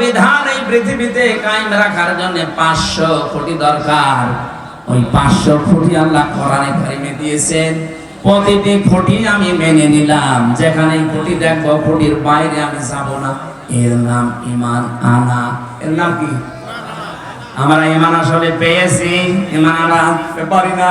বিধান এই পৃথিবীতে কায়েম রাখার জন্য পাঁচশো কোটি দরকার। ওই পাঁচশো কোটি আল্লাহ কোরআনে কারিমে দিয়েছেন। প্রতিটি খুঁটি আমি মেনে নিলাম। যেখানে খুঁটি দেখব খুঁটির বাইরে আমি যাব না। এর নাম ইমান আনা। এর নাম কি? আমরা ইমান আসলে পেয়েছি। ইমান আনা? পারি না?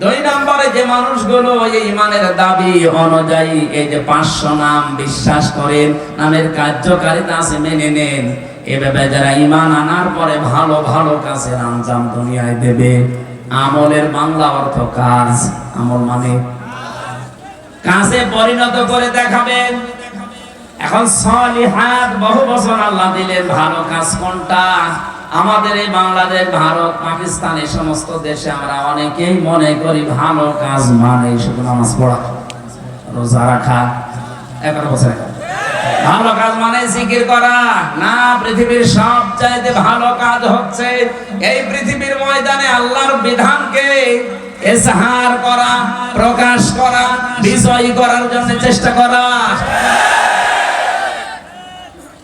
দুই নম্বরে যে মানুষগুলো এই ইমানের দাবি অনুযায়ী এই যে পাঁচশো নাম বিশ্বাস করেন, নামের কার্যকারিতা আছে, মেনে নেন। এভাবে যারা ইমান আনার পরে ভালো ভালো কাজের আঞ্জাম দুনিয়ায় দেবে। আমলের বাংলা অর্থ কাজ। আমল মানে? কাজে পরিণত করে দেখাবেন। এখন সলিহাত বহু বছর আল্লাহ দিলেন, ভালো কাজ কোনটা? আমাদের এই বাংলাদেশ, ভারত, পাকিস্তান এই সমস্ত দেশে আমরা অনেকেই মনে করি ভালো কাজ মানে শুধু নামাজ পড়া। রোজা রাখা, এগারো বছর ভালো কাজ মানে জিকির করা। না, পৃথিবীর সব চাইতে ভালো কাজ হচ্ছে এই পৃথিবীর ময়দানে আল্লাহর বিধানকে এসহার করা, প্রকাশ করা, বিজয়ী করার জন্য চেষ্টা করা।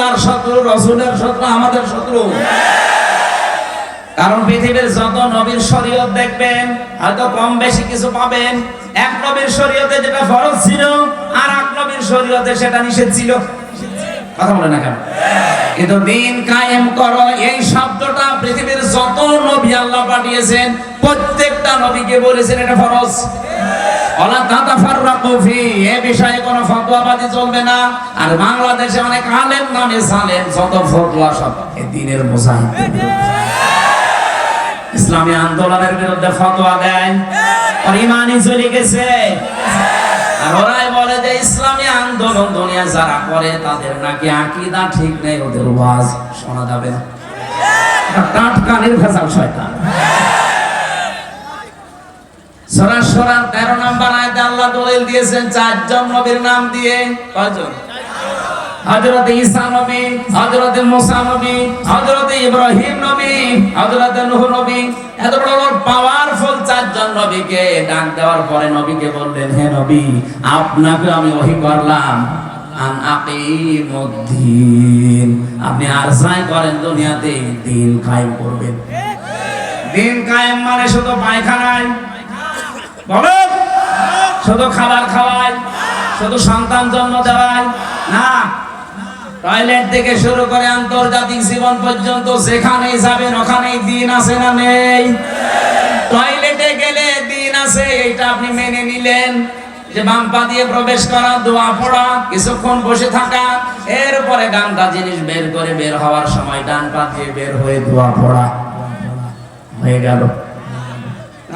আল্লাহর শত্রু, রসুলের শত্রু, আমাদের শত্রু। কারণ পৃথিবীর যত নবীর শরীয়ত দেখবেন, হয়তো কম বেশি কিছু পাবেন। এক নবীর শরীয়তে যেটা ফরজ ছিল, আর এক নবীর শরীয়তে সেটা নিষেধ ছিল। কথা বলে না কেন? কিন্তু দিন কায়েম করো, এই শব্দটা পৃথিবীর যত নবী আল্লাহ পাঠিয়েছেন, প্রত্যেকটা নবীকে বলেছেন এটা ফরজ। ইসলামী আন্দোলনের বিরুদ্ধে ফতোয়া দেয়। চলে গেছে। আর ওরাই বলে যে ইসলামী আন্দোলন দুনিয়া যারা করে, তাদের নাকি আকীদা ঠিক নেই, ওদের ওয়াজ শোনা যাবে না। নির্ভেজাল শয়তান। সরাসরার তেরো নাম্বার আয়তে আল্লাহ দলিল দিয়েছেন চারজন নবীর নাম দিয়ে। কয়জন? হযরত ঈসা নবী হযরত মুসা নবী হযরত ইব্রাহিম নবী হযরত নূহ নবী। এত বড় বড় পাওয়ারফুল চারজন নবীকে ডাক দেওয়ার পরে নবীকে বললেন হে নবী আপনাকে আমি ওহী করলাম। আন আকিমুদ্দিন। আপনি আর যাই করেন দুনিয়াতে দিন কায়েম করবেন। দিন কায়েম মানে শুধু পায়খানায়। বলেন শুধু খাবার খাওয়ায় শুধু সন্তান জন্ম দেওয়ায় না। টয়লেট থেকে শুরু করে আন্তর্জাতিক জীবন পর্যন্ত যেখানেই যাবেন, ওখানেই দিন আছে না নেই? টয়লেটে গেলে দিন আছে এটা আপনি মেনে নিলেন। যে বাম পা দিয়ে প্রবেশ করা, দোয়া পড়া, কিছুক্ষণ বসে থাকা, এরপরে গানটা জিনিস বের করে বের হওয়ার সময় ডান পা দিয়ে বের হয়ে দোয়া পড়া। হয়ে গেল।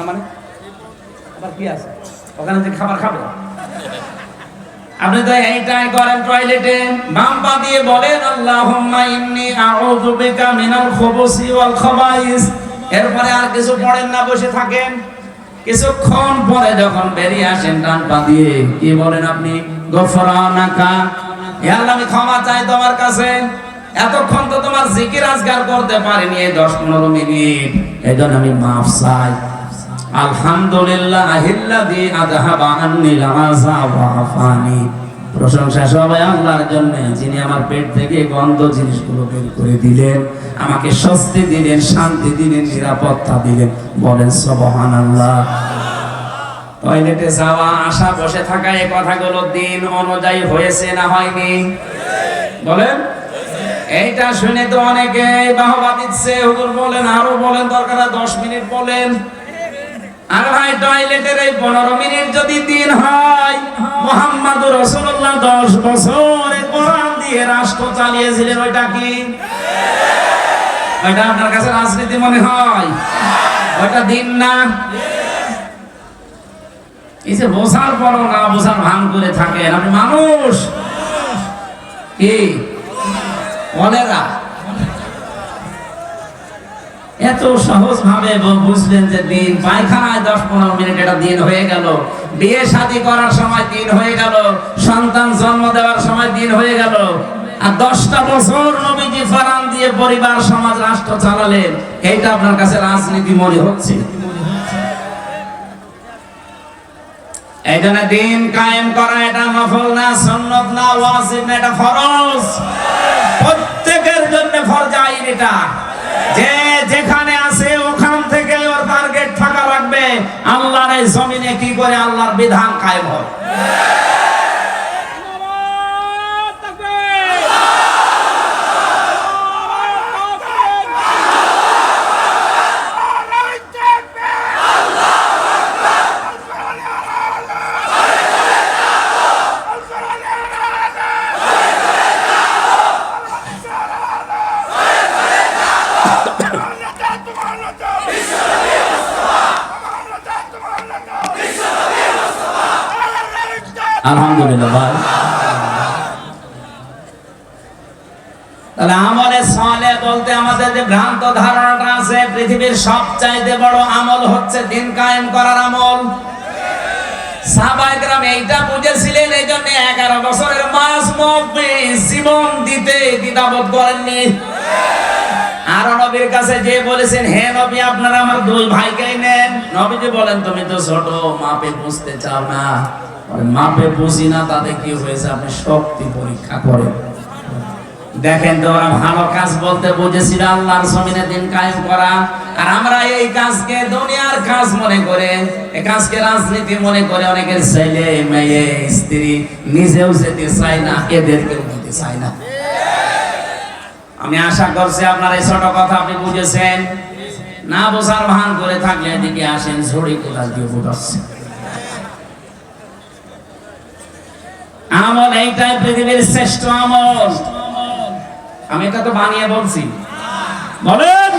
মানে? কি আছে? ওখানে যে খাবার খাবে? আপনি তো এইটাই করেন টয়লেটে দিয়ে বলেন, আল্লাহুম্মা ইন্নী আউযু বিকা মিনাল ওয়াল খাবাইস। এরপরে আর কিছু পড়েন না, বসে থাকেন। কিছুক্ষণ পরে যখন বেরিয়ে আসেন ডান পা দিয়ে, কি বলেন আপনি? গফরানাকা। হে আল্লাহ, আমি ক্ষমা চাই তোমার কাছে। এতক্ষণ তো তোমার জিকির আজগার করতে পারিনি এই দশ পনেরো মিনিট। এই জন্য আমি মাফ চাই। আলহামদুলিল্লাহ আফানি প্রশংসা সবাই আল্লাহর যিনি আমার পেট থেকে গন্ধ বের করে দিলেন, আমাকে স্বস্তি দিলেন, শান্তি দিলেন, নিরাপত্তা দিলেন। বলেন, সুবহানাল্লাহ। টয়লেটে যাওয়া, আসা, বসে থাকা এই কথাগুলো দিন অনুযায়ী হয়েছে না হয়নি? বলেন, এইটা শুনে তো অনেকে বাহবা দিচ্ছে। হুজুর বলেন, আরও বলেন, দরকার দশ মিনিট বলেন। আরে ভাই, টয়লেটের এই পনেরো মিনিট যদি দিন হয় মোহাম্মদ রসুল্লাহ দশ বছর কোরআন দিয়ে রাষ্ট্র চালিয়েছিলেন, ওইটা কি? ওইটা আপনার কাছে রাজনীতি মনে হয়? ওইটা দিন না? এই যে বোঝার পরও না বোঝার ভান করে থাকেন। আপনি মানুষ? কি? কলেরা এত সহজ ভাবে বুঝলেন যে দিন পায়খানায় দশ পনেরো মিনিট এটা দিন হয়ে গেল। বিয়ে শাদী করার সময় দিন হয়ে গেল। সন্তান জন্ম দেওয়ার সময় দিন হয়ে গেল। আর দশটা বছর নবীজি ফারান দিয়ে পরিবার, সমাজ, রাষ্ট্র চালালেন। এইটা আপনার কাছে রাজনীতি মনে হচ্ছে? এই জন্য দিন কায়েম করা, এটা নফল না সন্নত না ওয়াজিব না, এটা ফরজ। প্রত্যেকের জন্য ফরজ আইন এটা। যে যেখানে আছে, ওখান থেকে ওর টার্গেট থাকা রাখবে আল্লাহর এই জমিনে কি করে আল্লাহর বিধান কায়েম হয় আলহামদুলিল্লাহ, ভাই। তাহলে আমলে বলতে আমাদের যে ভ্রান্ত ধারণাটা আছে, পৃথিবীর সবচাইতে বড় আমল হচ্ছে দিন কায়েম করার আমল। এইটা বুঝেছিলেন এই জন্য এগারো বছরের মাস মধ্যে জীবন দিতে দ্বিধাবোধ করেননি। আর নবীর কাছে যে বলেছেন, হে নবী, আপনারা আমার দুই ভাইকে নেন। নবীজি বলেন, তুমি তো ছোট, মাপে বুঝতে চাও না। মাপে বুঝি না, তাতে কি হয়েছে? আপনি শক্তি পরীক্ষা করেন। দেখেন তো, ওরা ভালো কাজ বলতে বুঝেছিল, আল্লাহর জমিনে দিন কায়েম করা। আর আমরা এই কাজকে দুনিয়ার কাজ মনে করে এই কাজকে রাজনীতি মনে করে অনেকের ছেলে, মেয়ে, স্ত্রী নিজেও যেতে চায় না, এদেরকেও দিতে চায় না। আমি আশা করছি আপনার এই ছোট কথা আপনি বুঝেছেন। না বোঝার ভান করে থাকলে এদিকে আসেন, ঝড়ি কোথায় দিয়ে বুঝাচ্ছে আমল এইটাই পৃথিবীর শ্রেষ্ঠ আমল। আমি এটা তো বানিয়ে বলছি। বলেন।